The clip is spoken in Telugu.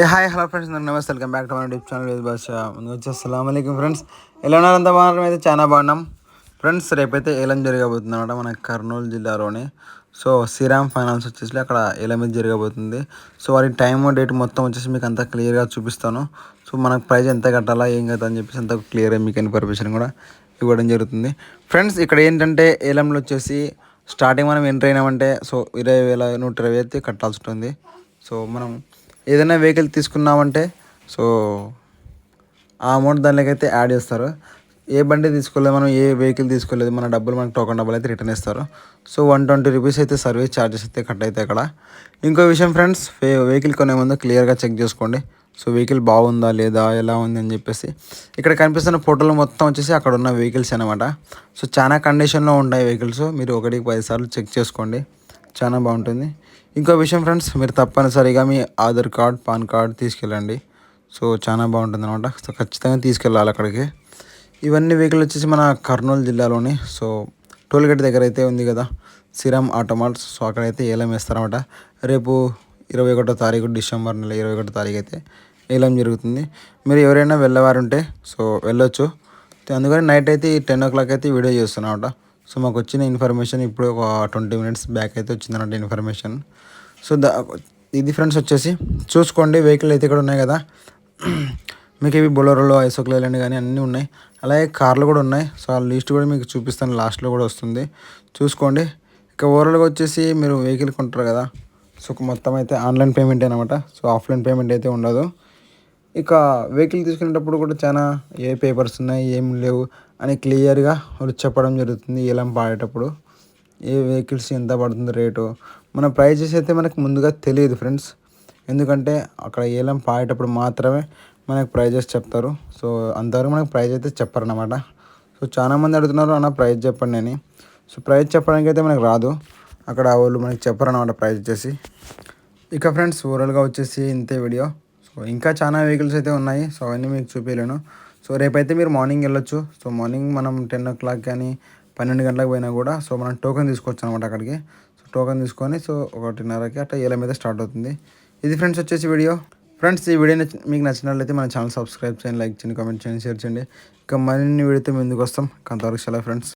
ఏ హాయ్ హలో ఫ్రెండ్స్ నేను నమస్తే. Welcome back to my YouTube channel with భాష ముందు వచ్చి అస్సలం ఫ్రెండ్స్ ఎలా ఉన్నారంతా బాగున్నారు? అయితే చాలా బాగున్నాం. ఫ్రెండ్స్ రేపైతే ఏలం జరగబోతుంది అనమాట మన కర్నూలు జిల్లాలోనే. సో శ్రీరామ్ ఫైనాన్స్ వచ్చేసి అక్కడ ఏలం అయితే జరగబోతుంది. సో వారి టైమ్ డేట్ మొత్తం వచ్చేసి మీకు అంతా క్లియర్గా చూపిస్తాను. సో మనకు ప్రైజ్ ఎంత కట్టాలా ఏం కదా అని చెప్పేసి అంత క్లియర్గా మీకు ఇన్ఫర్మేషన్ కూడా ఇవ్వడం జరుగుతుంది. ఫ్రెండ్స్ ఇక్కడ ఏంటంటే ఏలంలో వచ్చేసి స్టార్టింగ్ మనం ఎంటర్ అయినామంటే సో ఇరవై వేల నూట ఇరవై అయితే కట్టాల్సి ఉంటుంది. సో మనం ఏదైనా వెహికల్ తీసుకున్నామంటే సో ఆ అమౌంట్ దానిలోకైతే యాడ్ చేస్తారు. ఏ బండి తీసుకోలేదు మనం ఏ వెహికల్ తీసుకోలేదు మన డబ్బులు మనకు టోకన్ డబ్బులు అయితే రిటర్న్ ఇస్తారు సో వన్ ట్వంటీ రూపీస్ అయితే సర్వీస్ ఛార్జెస్ అయితే కట్ అవుతాయి అక్కడ. ఇంకో విషయం ఫ్రెండ్స్ వెహికల్ కొనే ముందు క్లియర్గా చెక్ చేసుకోండి. సో వెహికల్ బాగుందా లేదా ఎలా ఉంది అని చెప్పేసి. ఇక్కడ కనిపిస్తున్న ఫోటోలు మొత్తం వచ్చేసి అక్కడ ఉన్న వెహికల్స్ అనమాట సో చాలా కండిషన్లో ఉంటాయి వెహికల్స్ మీరు ఒకటికి పది సార్లు చెక్ చేసుకోండి. చాలా బాగుంటుంది. ఇంకో విషయం ఫ్రెండ్స్ మీరు తప్పనిసరిగా మీ ఆధార్ కార్డ్ పాన్ కార్డ్ తీసుకెళ్ళండి. సో చాలా బాగుంటుంది అనమాట సో ఖచ్చితంగా తీసుకెళ్ళాలి అక్కడికి. ఇవన్నీ వెహికల్ వచ్చేసి మన కర్నూలు జిల్లాలోని సో టోల్గేట్ దగ్గర అయితే ఉంది కదా సిరమ్ ఆటోమాల్స్ సో అక్కడైతే ఏలం వేస్తారన్నమాట. రేపు ఇరవై ఒకటో తారీఖు డిసెంబర్ నెల ఇరవై ఒకటో తారీఖు అయితే ఏలం జరుగుతుంది. మీరు ఎవరైనా వెళ్ళేవారు ఉంటే సో వెళ్ళొచ్చు. అందుకని నైట్ అయితే టెన్ ఓ క్లాక్ అయితే వీడియో చేస్తున్నమాట సో మాకు వచ్చిన ఇన్ఫర్మేషన్ ఇప్పుడు ఒక ట్వంటీ మినిట్స్ బ్యాక్ అయితే వచ్చిందన్నట్టు ఇన్ఫర్మేషన్. సో దా ఇది ఫ్రెండ్స్ వచ్చేసి చూసుకోండి వెహికల్ అయితే ఇక్కడ ఉన్నాయి కదా. మీకు ఇవి బొలరోలు ఐసోక్లేలండి కానీ అన్నీ ఉన్నాయి. అలాగే కార్లు కూడా ఉన్నాయి. సో ఆ లిస్ట్ కూడా మీకు చూపిస్తాను లాస్ట్లో కూడా వస్తుంది. చూసుకోండి. ఇక ఓవరాల్గా వచ్చేసి మీరు వెహికల్ కొంటారు కదా. సో మొత్తం అయితే ఆన్లైన్ పేమెంట్ అనమాట సో ఆఫ్లైన్ పేమెంట్ అయితే ఉండదు. ఇక వెహికల్ తీసుకునేటప్పుడు కూడా చాలా ఏ పేపర్స్ ఉన్నాయి ఏం లేవు. అని క్లియర్గా వాళ్ళు చెప్పడం జరుగుతుంది ఏలం పాడేటప్పుడు. ఏ వెహికల్స్ ఎంత పడుతుంది రేటు? మన ప్రైజెస్ అయితే మనకు ముందుగా తెలియదు ఫ్రెండ్స్. ఎందుకంటే అక్కడ ఏలం పాడేటప్పుడు మాత్రమే మనకు ప్రైజెస్ చెప్తారు. సో అంతవరకు మనకు ప్రైజ్ అయితే చెప్పరన్నమాట. సో చాలామంది అడుగుతున్నారు అన్న ప్రైజ్ చెప్పండి అని. సో ప్రైజ్ చెప్పడానికి అయితే మనకు రాదు. అక్కడ వాళ్ళు మనకి చెప్పరన్నమాట ప్రైజ్ వచ్చేసి ఇక ఫ్రెండ్స్ ఓవరాల్గా వచ్చేసి ఇంతే వీడియో. సో ఇంకా చాలా వెహికల్స్ అయితే ఉన్నాయి. సో అవన్నీ మీకు చూపించలేను సో రేపైతే మీరు మార్నింగ్ వెళ్ళొచ్చు. సో మార్నింగ్ మనం టెన్ ఓ క్లాక్ కానీ పన్నెండు గంటలకు పోయినా కూడా సో మనం టోకెన్ తీసుకోవచ్చు అనమాట అక్కడికి. సో టోకెన్ తీసుకొని సో ఒకటిన్నరకి అట్లా ఏళ్ళ మీద స్టార్ట్ అవుతుంది. ఇది ఫ్రెండ్స్ వచ్చేసి వీడియో. ఫ్రెండ్స్ ఈ వీడియో మీకు నచ్చినట్లయితే మన ఛానల్ సబ్స్క్రైబ్ చేయండి లైక్ చేయండి కామెంట్ చేయండి షేర్ చేయండి. ఇంకా మరిన్ని వీడియోతో ముందుకు వస్తాం. కొంతవరకు చాలా ఫ్రెండ్స్.